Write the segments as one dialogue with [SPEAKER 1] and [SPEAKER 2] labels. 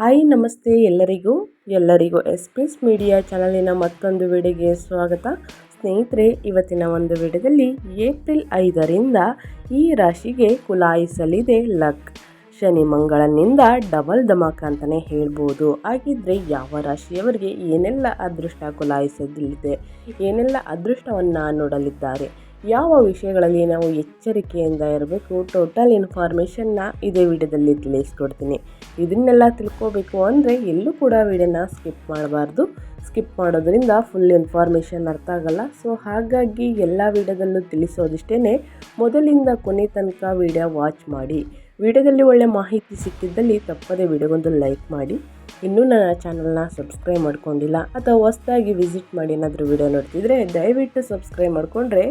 [SPEAKER 1] Hi, ನಮಸ್ತೆ ಎಲ್ಲರಿಗೂ. ಎಲ್ಲರಿಗೂ ಎಸ್ ಪಿ ಎಸ್ ಮೀಡಿಯಾ ಚಾನಲಿನ ಮತ್ತೊಂದು ವಿಡಿಯೋಗೆ ಸ್ವಾಗತ. ಸ್ನೇಹಿತರೆ, ಇವತ್ತಿನ ಒಂದು ವಿಡಿಯೋದಲ್ಲಿ ಏಪ್ರಿಲ್ ಐದರಿಂದ ಈ ರಾಶಿಗೆ ಕುಲಾಯಿಸಲಿದೆ ಲಕ್. ಶನಿ ಮಂಗಳನಿಂದ ಡಬಲ್ ಧಮಾಕ ಅಂತಲೇ ಹೇಳ್ಬೋದು. ಹಾಗಿದ್ರೆ ಯಾವ ರಾಶಿಯವರಿಗೆ ಏನೆಲ್ಲ ಅದೃಷ್ಟ ಕುಲಾಯಿಸಲಿದೆ, ಏನೆಲ್ಲ ಅದೃಷ್ಟವನ್ನು ನೋಡಲಿದ್ದಾರೆ ಯಾವ ವಿಷಯಗಳಲ್ಲಿ ನಾವು ಎಚ್ಚರಿಕೆಯಿಂದ ಇರಬೇಕು ಟೋಟಲ್ ಇನ್ಫಾರ್ಮೇಷನ್ನ ಇದೇ ವಿಡಿಯೋದಲ್ಲಿ ತಿಳಿಸ್ಕೊಡ್ತೀನಿ. ಇದನ್ನೆಲ್ಲ ತಿಳ್ಕೋಬೇಕು ಅಂದರೆ ಎಲ್ಲೂ ಕೂಡ ವಿಡಿಯೋನ ಸ್ಕಿಪ್ ಮಾಡಬಾರ್ದು. ಸ್ಕಿಪ್ ಮಾಡೋದರಿಂದ ಫುಲ್ ಇನ್ಫಾರ್ಮೇಷನ್ ಅರ್ಥ ಆಗಲ್ಲ. ಸೊ ಹಾಗಾಗಿ ಎಲ್ಲ ವಿಡಿಯೋದಲ್ಲೂ ತಿಳಿಸೋದಿಷ್ಟೇ ಮೊದಲಿಂದ ಕೊನೆ ತನಕ ವಿಡಿಯೋ ವಾಚ್ ಮಾಡಿ. ವಿಡಿಯೋದಲ್ಲಿ ಒಳ್ಳೆ ಮಾಹಿತಿ ಸಿಕ್ಕಿದ್ದಲ್ಲಿ ತಪ್ಪದೇ ವಿಡಿಯೋಗೊಂದು ಲೈಕ್ ಮಾಡಿ. ಇನ್ನೂ ನನ್ನ ಚಾನಲ್ನ ಸಬ್ಸ್ಕ್ರೈಬ್ ಮಾಡ್ಕೊಂಡಿಲ್ಲ ಅಥವಾ ಹೊಸದಾಗಿ ವಿಸಿಟ್ ಮಾಡಿ ಏನಾದರೂ ವಿಡಿಯೋ ನೋಡ್ತಿದ್ರೆ ದಯವಿಟ್ಟು ಸಬ್ಸ್ಕ್ರೈಬ್ ಮಾಡಿಕೊಂಡ್ರೆ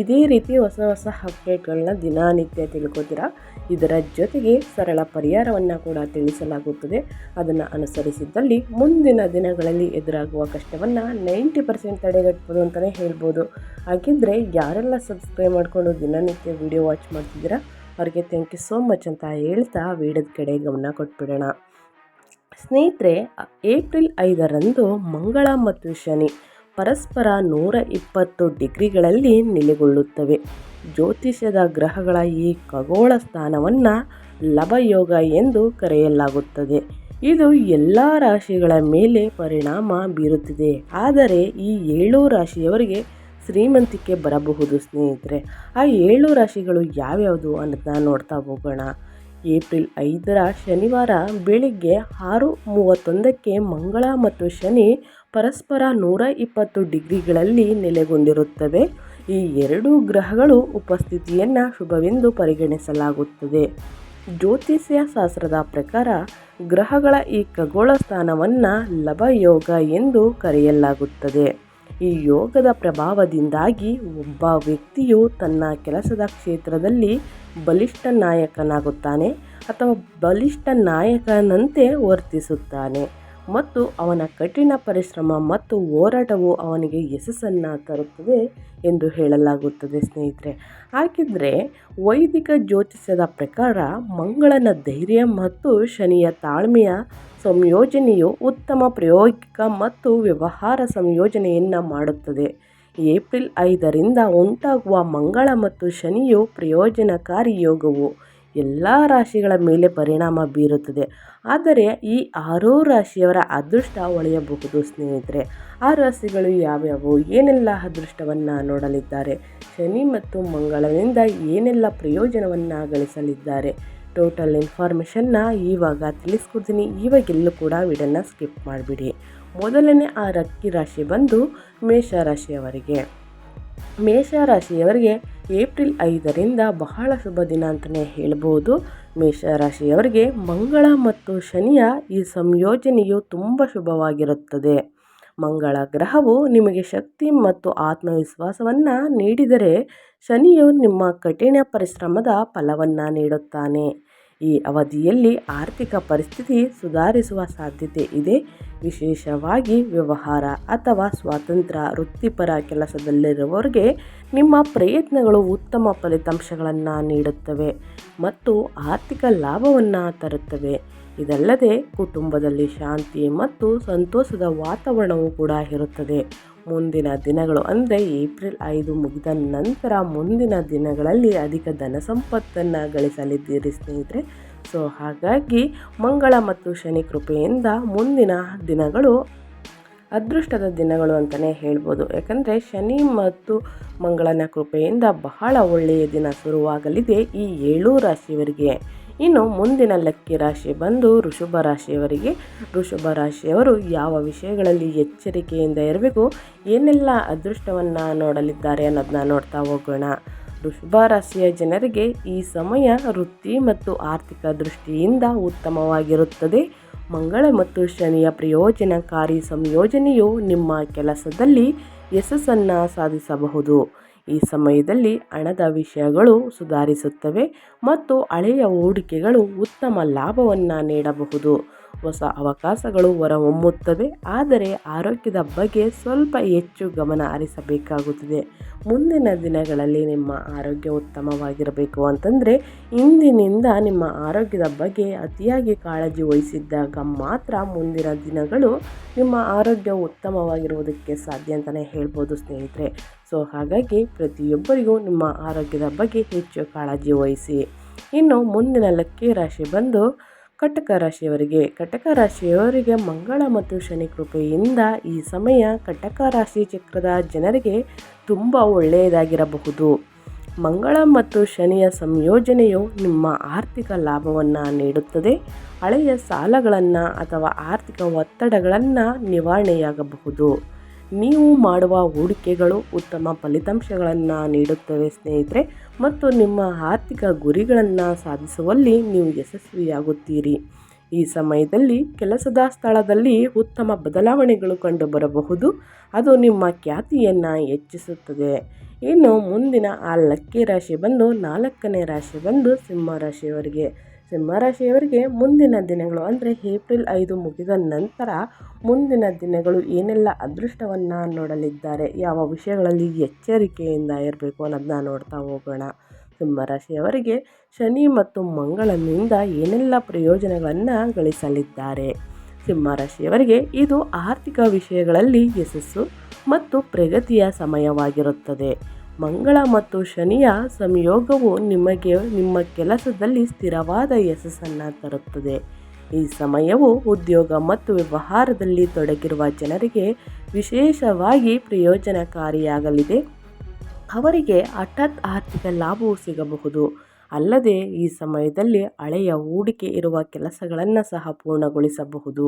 [SPEAKER 1] ಇದೇ ರೀತಿ ಹೊಸ ಹೊಸ ಅಪ್ಡೇಟ್ಗಳನ್ನ ದಿನನಿತ್ಯ ತಿಳ್ಕೊತೀರಾ? ಇದರ ಜೊತೆಗೆ ಸರಳ ಪರಿಹಾರವನ್ನು ಕೂಡ ತಿಳಿಸಲಾಗುತ್ತದೆ. ಅದನ್ನು ಅನುಸರಿಸಿದ್ದಲ್ಲಿ ಮುಂದಿನ ದಿನಗಳಲ್ಲಿ ಎದುರಾಗುವ ಕಷ್ಟವನ್ನು ನೈಂಟಿ ಪರ್ಸೆಂಟ್ ತಡೆಗಟ್ಬೋದು ಅಂತಲೇ ಹೇಳ್ಬೋದು. ಹಾಗಿದ್ದರೆ ಯಾರೆಲ್ಲ ಸಬ್ಸ್ಕ್ರೈಬ್ ಮಾಡಿಕೊಂಡು ದಿನನಿತ್ಯ ವಿಡಿಯೋ ವಾಚ್ ಮಾಡ್ತಿದ್ದೀರಾ? ಅವ್ರಿಗೆ ಥ್ಯಾಂಕ್ ಯು ಸೋ ಮಚ್ ಅಂತ ಹೇಳ್ತಾ ವಿಡಿಯೋದ ಕಡೆ ಗಮನ ಕೊಟ್ಬಿಡೋಣ. ಸ್ನೇಹಿತರೆ, ಏಪ್ರಿಲ್ ಐದರಂದು ಮಂಗಳ ಮತ್ತು ಶನಿ ಪರಸ್ಪರ ನೂರ ಇಪ್ಪತ್ತು ಡಿಗ್ರಿಗಳಲ್ಲಿ ನೆಲೆಗೊಳ್ಳುತ್ತವೆ. ಜ್ಯೋತಿಷ್ಯದ ಗ್ರಹಗಳ ಈ ಖಗೋಳ ಸ್ಥಾನವನ್ನು ಲಭಯೋಗ ಎಂದು ಕರೆಯಲಾಗುತ್ತದೆ. ಇದು ಎಲ್ಲ ರಾಶಿಗಳ ಮೇಲೆ ಪರಿಣಾಮ ಬೀರುತ್ತಿದೆ. ಆದರೆ ಈ ಏಳು ರಾಶಿಯವರಿಗೆ ಶ್ರೀಮಂತಿಕೆ ಬರಬಹುದು ಸ್ನೇಹಿತರೆ. ಆ ಏಳು ರಾಶಿಗಳು ಯಾವ್ಯಾವುದು ಅನ್ನೋದನ್ನ ನೋಡ್ತಾ ಹೋಗೋಣ. ಏಪ್ರಿಲ್ ಐದರ ಶನಿವಾರ ಬೆಳಿಗ್ಗೆ ಆರು ಮೂವತ್ತೊಂದಕ್ಕೆ ಮಂಗಳ ಮತ್ತು ಶನಿ ಪರಸ್ಪರ ನೂರ ಇಪ್ಪತ್ತು ಡಿಗ್ರಿಗಳಲ್ಲಿ ನೆಲೆಗೊಂಡಿರುತ್ತವೆ. ಈ ಎರಡೂ ಗ್ರಹಗಳು ಉಪಸ್ಥಿತಿಯನ್ನು ಶುಭವೆಂದು ಪರಿಗಣಿಸಲಾಗುತ್ತದೆ. ಜ್ಯೋತಿಷ್ಯ ಶಾಸ್ತ್ರದ ಪ್ರಕಾರ ಗ್ರಹಗಳ ಈ ಖಗೋಳ ಸ್ಥಾನವನ್ನು ಲಭಯೋಗ ಎಂದು ಕರೆಯಲಾಗುತ್ತದೆ. ಈ ಯೋಗದ ಪ್ರಭಾವದಿಂದಾಗಿ ಒಬ್ಬ ವ್ಯಕ್ತಿಯು ತನ್ನ ಕೆಲಸದ ಕ್ಷೇತ್ರದಲ್ಲಿ ಬಲಿಷ್ಠ ನಾಯಕನಾಗುತ್ತಾನೆ ಅಥವಾ ಬಲಿಷ್ಠ ನಾಯಕನಂತೆ ವರ್ತಿಸುತ್ತಾನೆ. ಮತ್ತು ಅವನ ಕಠಿಣ ಪರಿಶ್ರಮ ಮತ್ತು ಹೋರಾಟವು ಅವನಿಗೆ ಯಶಸ್ಸನ್ನು ತರುತ್ತದೆ ಎಂದು ಹೇಳಲಾಗುತ್ತದೆ, ಸ್ನೇಹಿತರೆ. ಹಾಗಿದ್ರೆ ವೈದಿಕ ಜ್ಯೋತಿಷ್ಯದ ಪ್ರಕಾರ ಮಂಗಳನ ಧೈರ್ಯ ಮತ್ತು ಶನಿಯ ತಾಳ್ಮೆಯ ಸಂಯೋಜನೆಯು ಉತ್ತಮ ಪ್ರಾಯೋಗಿಕ ಮತ್ತು ವ್ಯವಹಾರ ಸಂಯೋಜನೆಯನ್ನು ಮಾಡುತ್ತದೆ. ಏಪ್ರಿಲ್ ಐದರಿಂದ ಉಂಟಾಗುವ ಮಂಗಳ ಮತ್ತು ಶನಿಯು ಪ್ರಯೋಜನಕಾರಿ ಯೋಗವು ಎಲ್ಲ ರಾಶಿಗಳ ಮೇಲೆ ಪರಿಣಾಮ ಬೀರುತ್ತದೆ. ಆದರೆ ಈ ಆರೂ ರಾಶಿಯವರ ಅದೃಷ್ಟ ಒಳೆಯಬಹುದು ಸ್ನೇಹಿತರೆ. ಆ ರಾಶಿಗಳು ಯಾವ್ಯಾವು? ಏನೆಲ್ಲ ಅದೃಷ್ಟವನ್ನು ನೋಡಲಿದ್ದಾರೆ? ಶನಿ ಮತ್ತು ಮಂಗಳನಿಂದ ಏನೆಲ್ಲ ಪ್ರಯೋಜನವನ್ನು ಗಳಿಸಲಿದ್ದಾರೆ? ಟೋಟಲ್ ಇನ್ಫಾರ್ಮೇಷನ್ನ ಇವಾಗ ತಿಳಿಸ್ಕೊಡ್ತೀನಿ. ಇವಾಗೆಲ್ಲೂ ಕೂಡ ವಿಡನ್ನು ಸ್ಕಿಪ್ ಮಾಡಿಬಿಡಿ. ಮೊದಲನೇ ಆ ರಕ್ಕಿ ರಾಶಿ ಬಂದು ಮೇಷರಾಶಿಯವರಿಗೆ ಮೇಷರಾಶಿಯವರಿಗೆ ಏಪ್ರಿಲ್ ಐದರಿಂದ ಬಹಳ ಶುಭ ದಿನ ಅಂತಲೇ ಹೇಳ್ಬೋದು. ಮೇಷರಾಶಿಯವರಿಗೆ ಮಂಗಳ ಮತ್ತು ಶನಿಯ ಈ ಸಂಯೋಜನೆಯು ತುಂಬ ಶುಭವಾಗಿರುತ್ತದೆ. ಮಂಗಳ ಗ್ರಹವು ನಿಮಗೆ ಶಕ್ತಿ ಮತ್ತು ಆತ್ಮವಿಶ್ವಾಸವನ್ನು ನೀಡಿದರೆ ಶನಿಯು ನಿಮ್ಮ ಕಠಿಣ ಪರಿಶ್ರಮದ ಫಲವನ್ನು ನೀಡುತ್ತಾನೆ. ಈ ಅವಧಿಯಲ್ಲಿ ಆರ್ಥಿಕ ಪರಿಸ್ಥಿತಿ ಸುಧಾರಿಸುವ ಸಾಧ್ಯತೆ ಇದೆ. ವಿಶೇಷವಾಗಿ ವ್ಯವಹಾರ ಅಥವಾ ಸ್ವಾತಂತ್ರ್ಯ ವೃತ್ತಿಪರ ಕೆಲಸದಲ್ಲಿರುವವರಿಗೆ ನಿಮ್ಮ ಪ್ರಯತ್ನಗಳು ಉತ್ತಮ ಫಲಿತಾಂಶಗಳನ್ನು ನೀಡುತ್ತವೆ ಮತ್ತು ಆರ್ಥಿಕ ಲಾಭವನ್ನು ತರುತ್ತವೆ. ಇದಲ್ಲದೆ ಕುಟುಂಬದಲ್ಲಿ ಶಾಂತಿ ಮತ್ತು ಸಂತೋಷದ ವಾತಾವರಣವೂ ಕೂಡ ಇರುತ್ತದೆ. ಮುಂದಿನ ದಿನಗಳು ಅಂದರೆ ಏಪ್ರಿಲ್ ಐದು ಮುಗಿದ ನಂತರ ಮುಂದಿನ ದಿನಗಳಲ್ಲಿ ಅಧಿಕ ಧನ ಸಂಪತ್ತನ್ನು ಗಳಿಸಲಿದ್ದೀರಿ ಸ್ನೇಹಿತರೆ. ಸೊ ಹಾಗಾಗಿ ಮಂಗಳ ಮತ್ತು ಶನಿ ಕೃಪೆಯಿಂದ ಮುಂದಿನ ದಿನಗಳು ಅದೃಷ್ಟದ ದಿನಗಳು ಅಂತಲೇ ಹೇಳ್ಬೋದು. ಯಾಕಂದರೆ ಶನಿ ಮತ್ತು ಮಂಗಳನ ಕೃಪೆಯಿಂದ ಬಹಳ ಒಳ್ಳೆಯ ದಿನ ಶುರುವಾಗಲಿದೆ ಈ ಏಳು ರಾಶಿಯವರಿಗೆ. ಇನ್ನು ಮುಂದಿನ ಲಕ್ಕಿ ರಾಶಿ ಬಂದು ಋಷಭ ರಾಶಿಯವರಿಗೆ. ಋಷಭ ರಾಶಿಯವರು ಯಾವ ವಿಷಯಗಳಲ್ಲಿ ಎಚ್ಚರಿಕೆಯಿಂದ ಇರಬೇಕು, ಏನೆಲ್ಲ ಅದೃಷ್ಟವನ್ನು ನೋಡಲಿದ್ದಾರೆ ಅನ್ನೋದನ್ನ ನೋಡ್ತಾ ಹೋಗೋಣ. ಋಷಭ ರಾಶಿಯ ಜನರಿಗೆ ಈ ಸಮಯ ವೃತ್ತಿ ಮತ್ತು ಆರ್ಥಿಕ ದೃಷ್ಟಿಯಿಂದ ಉತ್ತಮವಾಗಿರುತ್ತದೆ. ಮಂಗಳ ಮತ್ತು ಶನಿಯ ಪ್ರಯೋಜನಕಾರಿ ಸಂಯೋಜನೆಯು ನಿಮ್ಮ ಕೆಲಸದಲ್ಲಿ ಯಶಸ್ಸನ್ನು ಸಾಧಿಸಬಹುದು. ಈ ಸಮಯದಲ್ಲಿ ಹಣದ ವಿಷಯಗಳು ಸುಧಾರಿಸುತ್ತವೆ ಮತ್ತು ಹಳೆಯ ಹೂಡಿಕೆಗಳು ಉತ್ತಮ ಲಾಭವನ್ನು ನೀಡಬಹುದು. ಹೊಸ ಅವಕಾಶಗಳು ಹೊರಹೊಮ್ಮುತ್ತವೆ. ಆದರೆ ಆರೋಗ್ಯದ ಬಗ್ಗೆ ಸ್ವಲ್ಪ ಹೆಚ್ಚು ಗಮನ ಹರಿಸಬೇಕಾಗುತ್ತದೆ. ಮುಂದಿನ ದಿನಗಳಲ್ಲಿ ನಿಮ್ಮ ಆರೋಗ್ಯ ಉತ್ತಮವಾಗಿರಬೇಕು ಅಂತಂದರೆ, ಇಂದಿನಿಂದ ನಿಮ್ಮ ಆರೋಗ್ಯದ ಬಗ್ಗೆ ಅತಿಯಾಗಿ ಕಾಳಜಿ ವಹಿಸಿದ್ದಾಗ ಮಾತ್ರ ಮುಂದಿನ ದಿನಗಳು ನಿಮ್ಮ ಆರೋಗ್ಯ ಉತ್ತಮವಾಗಿರುವುದಕ್ಕೆ ಸಾಧ್ಯ ಅಂತಲೇ ಹೇಳ್ಬೋದು ಸ್ನೇಹಿತರೆ. ಸೊ, ಹಾಗಾಗಿ ಪ್ರತಿಯೊಬ್ಬರಿಗೂ ನಿಮ್ಮ ಆರೋಗ್ಯದ ಬಗ್ಗೆ ಹೆಚ್ಚು ಕಾಳಜಿ ವಹಿಸಿ. ಇನ್ನು ಮುಂದಿನ ಲಕ್ಕಿ ರಾಶಿ ಬಂದು ಕಟಕ ರಾಶಿಯವರಿಗೆ. ಕಟಕ ರಾಶಿಯವರಿಗೆ ಮಂಗಳ ಮತ್ತು ಶನಿ ಕೃಪೆಯಿಂದ ಈ ಸಮಯ ಕಟಕ ರಾಶಿ ಚಕ್ರದ ಜನರಿಗೆ ತುಂಬ ಒಳ್ಳೆಯದಾಗಿರಬಹುದು. ಮಂಗಳ ಮತ್ತು ಶನಿಯ ಸಂಯೋಜನೆಯು ನಿಮ್ಮ ಆರ್ಥಿಕ ಲಾಭವನ್ನು ನೀಡುತ್ತದೆ. ಹಳೆಯ ಸಾಲಗಳನ್ನು ಅಥವಾ ಆರ್ಥಿಕ ಒತ್ತಡಗಳನ್ನು ನಿವಾರಣೆಯಾಗಬಹುದು. ನೀವು ಮಾಡುವ ಹೂಡಿಕೆಗಳು ಉತ್ತಮ ಫಲಿತಾಂಶಗಳನ್ನು ನೀಡುತ್ತವೆ ಸ್ನೇಹಿತರೆ, ಮತ್ತು ನಿಮ್ಮ ಆರ್ಥಿಕ ಗುರಿಗಳನ್ನು ಸಾಧಿಸುವಲ್ಲಿ ನೀವು ಯಶಸ್ವಿಯಾಗುತ್ತೀರಿ. ಈ ಸಮಯದಲ್ಲಿ ಕೆಲಸದ ಸ್ಥಳದಲ್ಲಿ ಉತ್ತಮ ಬದಲಾವಣೆಗಳು ಕಂಡುಬರಬಹುದು. ಅದು ನಿಮ್ಮ ಖ್ಯಾತಿಯನ್ನು ಹೆಚ್ಚಿಸುತ್ತದೆ. ಇನ್ನು ಮುಂದಿನ ಆ ಲಕ್ಕಿ ರಾಶಿ ಬಂದು ನಾಲ್ಕನೇ ರಾಶಿ ಬಂದು ಸಿಂಹ ರಾಶಿಯವರಿಗೆ. ಸಿಂಹರಾಶಿಯವರಿಗೆ ಮುಂದಿನ ದಿನಗಳು ಅಂದರೆ ಏಪ್ರಿಲ್ ಐದು ಮುಗಿದ ನಂತರ ಮುಂದಿನ ದಿನಗಳು ಏನೆಲ್ಲ ಅದೃಷ್ಟವನ್ನು ನೋಡಲಿದ್ದಾರೆ, ಯಾವ ವಿಷಯಗಳಲ್ಲಿ ಎಚ್ಚರಿಕೆಯಿಂದ ಇರಬೇಕು ಅನ್ನೋದನ್ನ ನೋಡ್ತಾ ಹೋಗೋಣ. ಸಿಂಹರಾಶಿಯವರಿಗೆ ಶನಿ ಮತ್ತು ಮಂಗಳನಿಂದ ಏನೆಲ್ಲ ಪ್ರಯೋಜನಗಳನ್ನು ಗಳಿಸಲಿದ್ದಾರೆ? ಸಿಂಹರಾಶಿಯವರಿಗೆ ಇದು ಆರ್ಥಿಕ ವಿಷಯಗಳಲ್ಲಿ ಯಶಸ್ಸು ಮತ್ತು ಪ್ರಗತಿಯ ಸಮಯವಾಗಿರುತ್ತದೆ. ಮಂಗಳ ಮತ್ತು ಶನಿಯ ಸಂಯೋಗವು ನಿಮಗೆ ನಿಮ್ಮ ಕೆಲಸದಲ್ಲಿ ಸ್ಥಿರವಾದ ಯಶಸ್ಸನ್ನು ತರುತ್ತದೆ. ಈ ಸಮಯವು ಉದ್ಯೋಗ ಮತ್ತು ವ್ಯವಹಾರದಲ್ಲಿ ತೊಡಗಿರುವ ಜನರಿಗೆ ವಿಶೇಷವಾಗಿ ಪ್ರಯೋಜನಕಾರಿಯಾಗಲಿದೆ. ಅವರಿಗೆ ಹಠಾತ್ ಆರ್ಥಿಕ ಲಾಭವು ಸಿಗಬಹುದು. ಅಲ್ಲದೆ ಈ ಸಮಯದಲ್ಲಿ ಹಳೆಯ ಹೂಡಿಕೆ ಇರುವ ಕೆಲಸಗಳನ್ನು ಸಹ ಪೂರ್ಣಗೊಳಿಸಬಹುದು.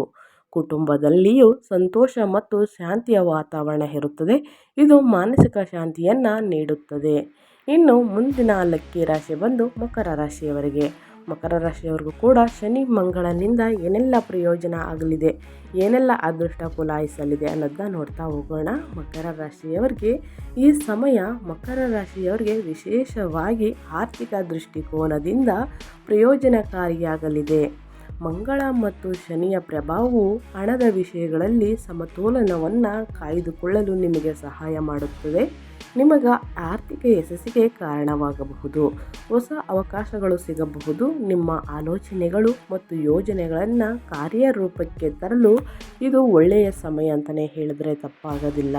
[SPEAKER 1] ಕುಟುಂಬದಲ್ಲಿಯೂ ಸಂತೋಷ ಮತ್ತು ಶಾಂತಿಯ ವಾತಾವರಣ ಇರುತ್ತದೆ. ಇದು ಮಾನಸಿಕ ಶಾಂತಿಯನ್ನು ನೀಡುತ್ತದೆ. ಇನ್ನು ಮುಂದಿನ ಲಕ್ಕಿ ರಾಶಿ ಬಂದು ಮಕರ ರಾಶಿಯವರಿಗೆ. ಮಕರ ರಾಶಿಯವರಿಗೂ ಕೂಡ ಶನಿ ಮಂಗಳನಿಂದ ಏನೆಲ್ಲ ಪ್ರಯೋಜನ ಆಗಲಿದೆ, ಏನೆಲ್ಲ ಅದೃಷ್ಟ ಕುಲಾಯಿಸಲಿದೆ ಅನ್ನೋದನ್ನ ನೋಡ್ತಾ ಹೋಗೋಣ. ಮಕರ ರಾಶಿಯವರಿಗೆ ಈ ಸಮಯ ಮಕರ ರಾಶಿಯವರಿಗೆ ವಿಶೇಷವಾಗಿ ಆರ್ಥಿಕ ದೃಷ್ಟಿಕೋನದಿಂದ ಪ್ರಯೋಜನಕಾರಿಯಾಗಲಿದೆ. ಮಂಗಳ ಮತ್ತು ಶನಿಯ ಪ್ರಭಾವವು ಹಣದ ವಿಷಯಗಳಲ್ಲಿ ಸಮತೋಲನವನ್ನು ಕಾಯ್ದುಕೊಳ್ಳಲು ನಿಮಗೆ ಸಹಾಯ ಮಾಡುತ್ತದೆ. ನಿಮಗ ಆರ್ಥಿಕ ಯಶಸ್ಸಿಗೆ ಕಾರಣವಾಗಬಹುದು. ಹೊಸ ಅವಕಾಶಗಳು ಸಿಗಬಹುದು. ನಿಮ್ಮ ಆಲೋಚನೆಗಳು ಮತ್ತು ಯೋಜನೆಗಳನ್ನು ಕಾರ್ಯರೂಪಕ್ಕೆ ತರಲು ಇದು ಒಳ್ಳೆಯ ಸಮಯ ಅಂತಲೇ ಹೇಳಿದ್ರೆ ತಪ್ಪಾಗೋದಿಲ್ಲ.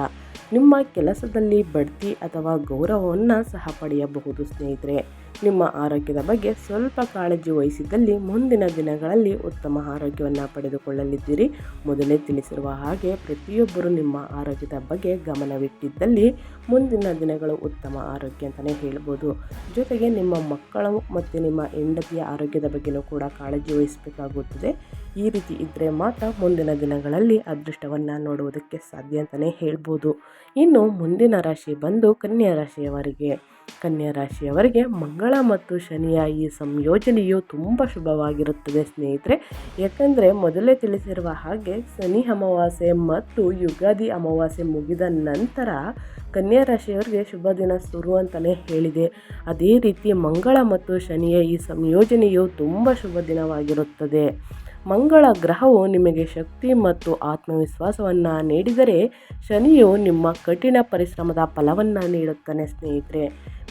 [SPEAKER 1] ನಿಮ್ಮ ಕೆಲಸದಲ್ಲಿ ಬಡ್ತಿ ಅಥವಾ ಗೌರವವನ್ನು ಸಹ ಪಡೆಯಬಹುದು ಸ್ನೇಹಿತರೆ. ನಿಮ್ಮ ಆರೋಗ್ಯದ ಬಗ್ಗೆ ಸ್ವಲ್ಪ ಕಾಳಜಿ ವಹಿಸಿದ್ದಲ್ಲಿ ಮುಂದಿನ ದಿನಗಳಲ್ಲಿ ಉತ್ತಮ ಆರೋಗ್ಯವನ್ನು ಪಡೆದುಕೊಳ್ಳಲಿದ್ದೀರಿ. ಮೊದಲೇ ತಿಳಿಸಿರುವ ಹಾಗೆ ಪ್ರತಿಯೊಬ್ಬರು ನಿಮ್ಮ ಆರೋಗ್ಯದ ಬಗ್ಗೆ ಗಮನವಿಟ್ಟಿದ್ದಲ್ಲಿ ಮುಂದಿನ ದಿನಗಳು ಉತ್ತಮ ಆರೋಗ್ಯ ಅಂತಲೇ ಹೇಳ್ಬೋದು. ಜೊತೆಗೆ ನಿಮ್ಮ ಮಕ್ಕಳು ಮತ್ತು ನಿಮ್ಮ ಹೆಂಡತಿಯ ಆರೋಗ್ಯದ ಬಗ್ಗೆಯೂ ಕೂಡ ಕಾಳಜಿ ವಹಿಸಬೇಕಾಗುತ್ತದೆ. ಈ ರೀತಿ ಇದ್ದರೆ ಮಾತ್ರ ಮುಂದಿನ ದಿನಗಳಲ್ಲಿ ಅದೃಷ್ಟವನ್ನು ನೋಡುವುದಕ್ಕೆ ಸಾಧ್ಯ ಅಂತಲೇ ಹೇಳ್ಬೋದು. ಇನ್ನು ಮುಂದಿನ ರಾಶಿ ಬಂದು ಕನ್ಯಾ ರಾಶಿಯವರಿಗೆ. ಕನ್ಯಾ ರಾಶಿಯವರಿಗೆ ಮಂಗಳ ಮತ್ತು ಶನಿಯ ಈ ಸಂಯೋಜನೆಯು ತುಂಬ ಶುಭವಾಗಿರುತ್ತದೆ ಸ್ನೇಹಿತರೆ. ಯಾಕಂದರೆ ಮೊದಲೇ ತಿಳಿಸಿರುವ ಹಾಗೆ ಶನಿ ಅಮಾವಾಸ್ಯೆ ಮತ್ತು ಯುಗಾದಿ ಅಮಾವಾಸ್ಯೆ ಮುಗಿದ ನಂತರ ಕನ್ಯಾ ರಾಶಿಯವರಿಗೆ ಶುಭ ದಿನ ಶುರು ಅಂತಲೇ ಹೇಳಿದೆ. ಅದೇ ರೀತಿ ಮಂಗಳ ಮತ್ತು ಶನಿಯ ಈ ಸಂಯೋಜನೆಯು ತುಂಬ ಶುಭ ದಿನವಾಗಿರುತ್ತದೆ. ಮಂಗಳ ಗ್ರಹವು ನಿಮಗೆ ಶಕ್ತಿ ಮತ್ತು ಆತ್ಮವಿಶ್ವಾಸವನ್ನು ನೀಡಿದರೆ ಶನಿಯು ನಿಮ್ಮ ಕಠಿಣ ಪರಿಶ್ರಮದ ಫಲವನ್ನು ನೀಡುತ್ತಾನೆ, ಸ್ನೇಹಿತರೆ.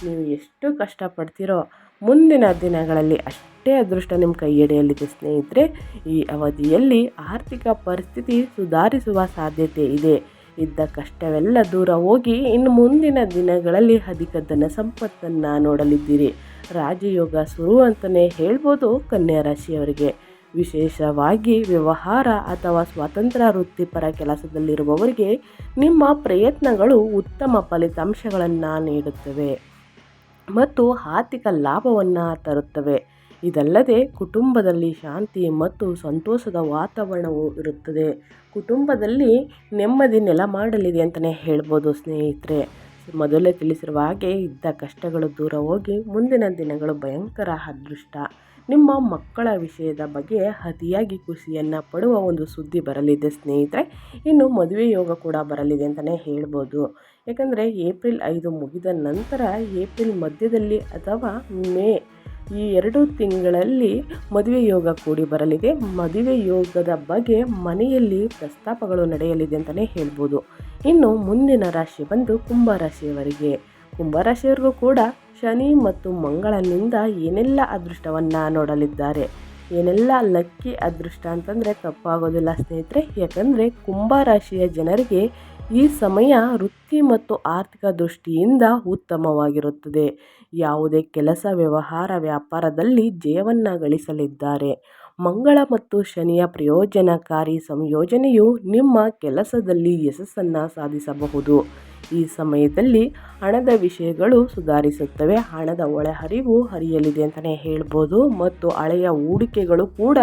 [SPEAKER 1] ನೀವು ಎಷ್ಟು ಕಷ್ಟಪಡ್ತೀರೋ ಮುಂದಿನ ದಿನಗಳಲ್ಲಿ ಅಷ್ಟೇ ಅದೃಷ್ಟ ನಿಮ್ಮ ಕೈ ಹಿಡಿಯಲಿದೆ ಸ್ನೇಹಿತರೆ. ಈ ಅವಧಿಯಲ್ಲಿ ಆರ್ಥಿಕ ಪರಿಸ್ಥಿತಿ ಸುಧಾರಿಸುವ ಸಾಧ್ಯತೆ ಇದೆ. ಇದ್ದ ಕಷ್ಟವೆಲ್ಲ ದೂರ ಹೋಗಿ ಇನ್ನು ಮುಂದಿನ ದಿನಗಳಲ್ಲಿ ಅಧಿಕ ಧನ ಸಂಪತ್ತನ್ನು ನೋಡಲಿದ್ದೀರಿ. ರಾಜಯೋಗ ಶುರು ಅಂತಲೇ ಹೇಳ್ಬೋದು ಕನ್ಯಾ ರಾಶಿಯವರಿಗೆ. ವಿಶೇಷವಾಗಿ ವ್ಯವಹಾರ ಅಥವಾ ಸ್ವತಂತ್ರ ವೃತ್ತಿಪರ ಕೆಲಸದಲ್ಲಿರುವವರಿಗೆ ನಿಮ್ಮ ಪ್ರಯತ್ನಗಳು ಉತ್ತಮ ಫಲಿತಾಂಶಗಳನ್ನು ನೀಡುತ್ತವೆ ಮತ್ತು ಆರ್ಥಿಕ ಲಾಭವನ್ನು ತರುತ್ತವೆ. ಇದಲ್ಲದೆ ಕುಟುಂಬದಲ್ಲಿ ಶಾಂತಿ ಮತ್ತು ಸಂತೋಷದ ವಾತಾವರಣವು ಇರುತ್ತದೆ. ಕುಟುಂಬದಲ್ಲಿ ನೆಮ್ಮದಿ ನೆಲ ಮಾಡಲಿದೆ ಅಂತಲೇ ಹೇಳ್ಬೋದು ಸ್ನೇಹಿತರೆ. ಮೊದಲೇ ತಿಳಿಸಿರುವ ಹಾಗೆ ಇದ್ದ ಕಷ್ಟಗಳು ದೂರ ಹೋಗಿ ಮುಂದಿನ ದಿನಗಳು ಭಯಂಕರ ಅದೃಷ್ಟ. ನಿಮ್ಮ ಮಕ್ಕಳ ವಿಷಯದ ಬಗ್ಗೆ ಅತಿಯಾಗಿ ಖುಷಿಯನ್ನು ಪಡುವ ಒಂದು ಸುದ್ದಿ ಬರಲಿದೆ ಸ್ನೇಹಿತರೆ. ಇನ್ನು ಮದುವೆ ಯೋಗ ಕೂಡ ಬರಲಿದೆ ಅಂತಲೇ ಹೇಳ್ಬೋದು. ಯಾಕಂದರೆ ಏಪ್ರಿಲ್ ಐದು ಮುಗಿದ ನಂತರ ಏಪ್ರಿಲ್ ಮಧ್ಯದಲ್ಲಿ ಅಥವಾ ಮೇ ಈ ಎರಡು ತಿಂಗಳಲ್ಲಿ ಮದುವೆ ಯೋಗ ಕೂಡಿ ಬರಲಿದೆ. ಮದುವೆ ಯೋಗದ ಬಗ್ಗೆ ಮನೆಯಲ್ಲಿ ಪ್ರಸ್ತಾಪಗಳು ನಡೆಯಲಿದೆ ಅಂತಲೇ ಹೇಳ್ಬೋದು. ಇನ್ನು ಮುಂದಿನ ರಾಶಿ ಬಂದು ಕುಂಭ ರಾಶಿಯವರಿಗೆ. ಕುಂಭ ರಾಶಿಯವರಿಗೂ ಕೂಡ ಶನಿ ಮತ್ತು ಮಂಗಳನಿಂದ ಏನೆಲ್ಲ ಅದೃಷ್ಟವನ್ನು ನೋಡಲಿದ್ದಾರೆ? ಏನೆಲ್ಲ ಲಕ್ಕಿ ಅದೃಷ್ಟ ಅಂತಂದರೆ ತಪ್ಪಾಗೋದಿಲ್ಲ ಸ್ನೇಹಿತರೆ. ಯಾಕಂದರೆ ಕುಂಭ ರಾಶಿಯ ಜನರಿಗೆ ಈ ಸಮಯ ವೃತ್ತಿ ಮತ್ತು ಆರ್ಥಿಕ ದೃಷ್ಟಿಯಿಂದ ಉತ್ತಮವಾಗಿರುತ್ತದೆ. ಯಾವುದೇ ಕೆಲಸ, ವ್ಯವಹಾರ, ವ್ಯಾಪಾರದಲ್ಲಿ ಜಯವನ್ನು ಗಳಿಸಲಿದ್ದಾರೆ. ಮಂಗಳ ಮತ್ತು ಶನಿಯ ಪ್ರಯೋಜನಕಾರಿ ಸಂಯೋಜನೆಯು ನಿಮ್ಮ ಕೆಲಸದಲ್ಲಿ ಯಶಸ್ಸನ್ನು ಸಾಧಿಸಬಹುದು. ಈ ಸಮಯದಲ್ಲಿ ಹಣದ ವಿಷಯಗಳು ಸುಧಾರಿಸುತ್ತವೆ. ಹಣದ ಒಳಹರಿವು ಹರಿಯಲಿದೆ ಅಂತಲೇ ಹೇಳ್ಬೋದು. ಮತ್ತು ಹಳೆಯ ಹೂಡಿಕೆಗಳು ಕೂಡ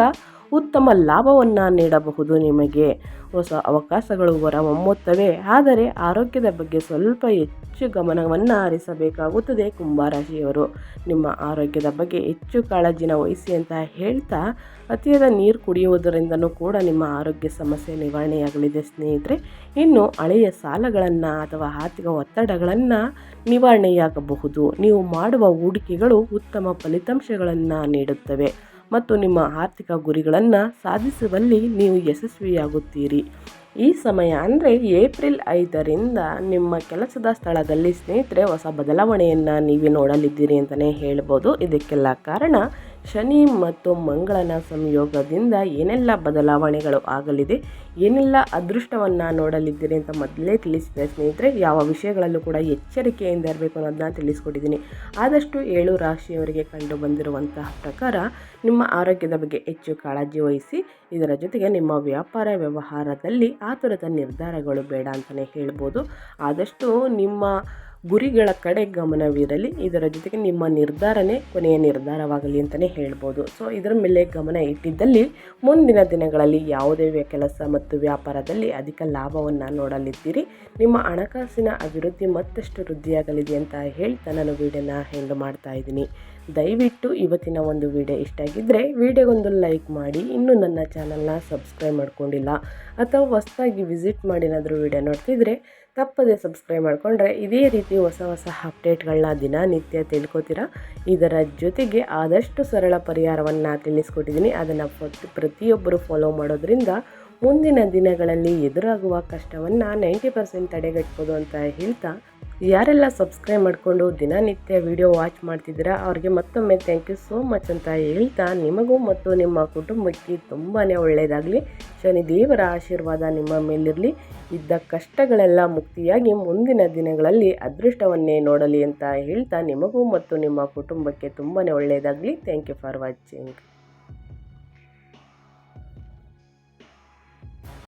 [SPEAKER 1] ಉತ್ತಮ ಲಾಭವನ್ನು ನೀಡಬಹುದು ನಿಮಗೆ. ಹೊಸ ಅವಕಾಶಗಳು ಹೊರಹೊಮ್ಮುತ್ತವೆ. ಆದರೆ ಆರೋಗ್ಯದ ಬಗ್ಗೆ ಸ್ವಲ್ಪ ಹೆಚ್ಚು ಗಮನವನ್ನು ಹರಿಸಬೇಕಾಗುತ್ತದೆ ಕುಂಭರಾಶಿಯವರು. ನಿಮ್ಮ ಆರೋಗ್ಯದ ಬಗ್ಗೆ ಹೆಚ್ಚು ಕಾಳಜಿನ ವಹಿಸಿ ಅಂತ ಹೇಳ್ತಾ ಅತಿಯಾದ ನೀರು ಕುಡಿಯುವುದರಿಂದನೂ ಕೂಡ ನಿಮ್ಮ ಆರೋಗ್ಯ ಸಮಸ್ಯೆ ನಿವಾರಣೆಯಾಗಲಿದೆ ಸ್ನೇಹಿತರೆ. ಇನ್ನು ಹಳೆಯ ಸಾಲಗಳನ್ನು ಅಥವಾ ಆರ್ಥಿಕ ಒತ್ತಡಗಳನ್ನು ನಿವಾರಣೆಯಾಗಬಹುದು. ನೀವು ಮಾಡುವ ಹೂಡಿಕೆಗಳು ಉತ್ತಮ ಫಲಿತಾಂಶಗಳನ್ನು ನೀಡುತ್ತವೆ. ಮತ್ತು ನಿಮ್ಮ ಆರ್ಥಿಕ ಗುರಿಗಳನ್ನು ಸಾಧಿಸುವಲ್ಲಿ ನೀವು ಯಶಸ್ವಿಯಾಗುತ್ತೀರಿ. ಈ ಸಮಯ ಅಂದರೆ ಏಪ್ರಿಲ್ ಐದರಿಂದ ನಿಮ್ಮ ಕೆಲಸದ ಸ್ಥಳದಲ್ಲಿ ಸ್ನೇಹಿತರೆ ಹೊಸ ಬದಲಾವಣೆಯನ್ನು ನೀವೇ ನೋಡಲಿದ್ದೀರಿ ಅಂತಲೇ ಹೇಳ್ಬೋದು. ಇದಕ್ಕೆಲ್ಲ ಕಾರಣ ಶನಿ ಮತ್ತು ಮಂಗಳನ ಸಂಯೋಗದಿಂದ ಏನೆಲ್ಲ ಬದಲಾವಣೆಗಳು ಆಗಲಿದೆ, ಏನೆಲ್ಲ ಅದೃಷ್ಟವನ್ನು ನೋಡಲಿದ್ದೀರಿ ಅಂತ ಮೊದಲೇ ತಿಳಿಸಿದೆ ಸ್ನೇಹಿತರೆ. ಯಾವ ವಿಷಯಗಳಲ್ಲೂ ಕೂಡ ಎಚ್ಚರಿಕೆಯಿಂದ ಇರಬೇಕು ಅನ್ನೋದನ್ನ ತಿಳಿಸ್ಕೊಟ್ಟಿದ್ದೀನಿ. ಆದಷ್ಟು ಏಳು ರಾಶಿಯವರಿಗೆ ಕಂಡು ಬಂದಿರುವಂತಹ ಪ್ರಕಾರ ನಿಮ್ಮ ಆರೋಗ್ಯದ ಬಗ್ಗೆ ಹೆಚ್ಚು ಕಾಳಜಿ ವಹಿಸಿ, ಇದರ ಜೊತೆಗೆ ನಿಮ್ಮ ವ್ಯಾಪಾರ ವ್ಯವಹಾರದಲ್ಲಿ ಆತುರದ ನಿರ್ಧಾರಗಳು ಬೇಡ ಅಂತಲೇ ಹೇಳ್ಬೋದು. ಆದಷ್ಟು ನಿಮ್ಮ ಗುರಿಗಳ ಕಡೆ ಗಮನವಿರಲಿ ಇದರ ಜೊತೆಗೆ ನಿಮ್ಮ ನಿರ್ಧಾರನೇ ಕೊನೆಯ ನಿರ್ಧಾರವಾಗಲಿ ಅಂತಲೇ ಹೇಳ್ಬೋದು. ಸೊ ಇದರ ಮೇಲೆ ಗಮನ ಇಟ್ಟಿದ್ದಲ್ಲಿ ಮುಂದಿನ ದಿನಗಳಲ್ಲಿ ಯಾವುದೇ ಕೆಲಸ ಮತ್ತು ವ್ಯಾಪಾರದಲ್ಲಿ ಅಧಿಕ ಲಾಭವನ್ನು ನೋಡಲಿದ್ದೀರಿ. ನಿಮ್ಮ ಹಣಕಾಸಿನ ಅಭಿವೃದ್ಧಿ ಮತ್ತಷ್ಟು ವೃದ್ಧಿಯಾಗಲಿದೆ ಅಂತ ಹೇಳ್ತಾ ನಾನು ವೀಡಿಯೋನ ಹೆಂಡ್ ಮಾಡ್ತಾ ಇದ್ದೀನಿ. ದಯವಿಟ್ಟು ಇವತ್ತಿನ ಒಂದು ವಿಡಿಯೋ ಇಷ್ಟ ಆಗಿದ್ದರೆ ವಿಡಿಯೋಗೊಂದು ಲೈಕ್ ಮಾಡಿ, ಇನ್ನೂ ನನ್ನ ಚಾನಲ್ನ ಸಬ್ಸ್ಕ್ರೈಬ್ ಮಾಡ್ಕೊಂಡಿಲ್ಲ ಅಥವಾ ಹೊಸದಾಗಿ ವಿಸಿಟ್ ಮಾಡಿ ಏನಾದರೂ ವಿಡಿಯೋ ನೋಡ್ತಿದ್ರೆ ತಪ್ಪದೆ ಸಬ್ಸ್ಕ್ರೈಬ್ ಮಾಡಿಕೊಂಡ್ರೆ ಇದೇ ರೀತಿ ಹೊಸ ಹೊಸ ಅಪ್ಡೇಟ್ಗಳನ್ನ ದಿನನಿತ್ಯ ತಿಳ್ಕೊತೀರ? ಇದರ ಜೊತೆಗೆ ಆದಷ್ಟು ಸರಳ ಪರಿಹಾರವನ್ನು ತಿಳಿಸ್ಕೊಟ್ಟಿದ್ದೀನಿ. ಅದನ್ನು ಪ್ರತಿಯೊಬ್ಬರು ಫಾಲೋ ಮಾಡೋದ್ರಿಂದ ಮುಂದಿನ ದಿನಗಳಲ್ಲಿ ಎದುರಾಗುವ ಕಷ್ಟವನ್ನು ನೈಂಟಿ ಪರ್ಸೆಂಟ್ ತಡೆಗಟ್ಬೋದು ಅಂತ ಹೇಳ್ತಾ, ಯಾರೆಲ್ಲ ಸಬ್ಸ್ಕ್ರೈಬ್ ಮಾಡಿಕೊಂಡು ದಿನನಿತ್ಯ ವಿಡಿಯೋ ವಾಚ್ ಮಾಡ್ತಿದ್ದೀರಾ, ಅವ್ರಿಗೆ ಮತ್ತೊಮ್ಮೆ ಥ್ಯಾಂಕ್ ಯು ಸೋ ಮಚ್ ಅಂತ ಹೇಳ್ತಾ, ನಿಮಗೂ ಮತ್ತು ನಿಮ್ಮ ಕುಟುಂಬಕ್ಕೆ ತುಂಬಾ ಒಳ್ಳೆಯದಾಗಲಿ ಶನಿದೇವರ ಆಶೀರ್ವಾದ ನಿಮ್ಮ ಮೇಲಿರಲಿ. ಇದ್ದ ಕಷ್ಟಗಳೆಲ್ಲ ಮುಕ್ತಿಯಾಗಿ ಮುಂದಿನ ದಿನಗಳಲ್ಲಿ ಅದೃಷ್ಟವನ್ನೇ ನೋಡಲಿ ಅಂತ ಹೇಳ್ತಾ, ನಿಮಗೂ ಮತ್ತು ನಿಮ್ಮ ಕುಟುಂಬಕ್ಕೆ ತುಂಬಾ ಒಳ್ಳೆಯದಾಗಲಿ ಥ್ಯಾಂಕ್ ಯು ಫಾರ್ ವಾಚಿಂಗ್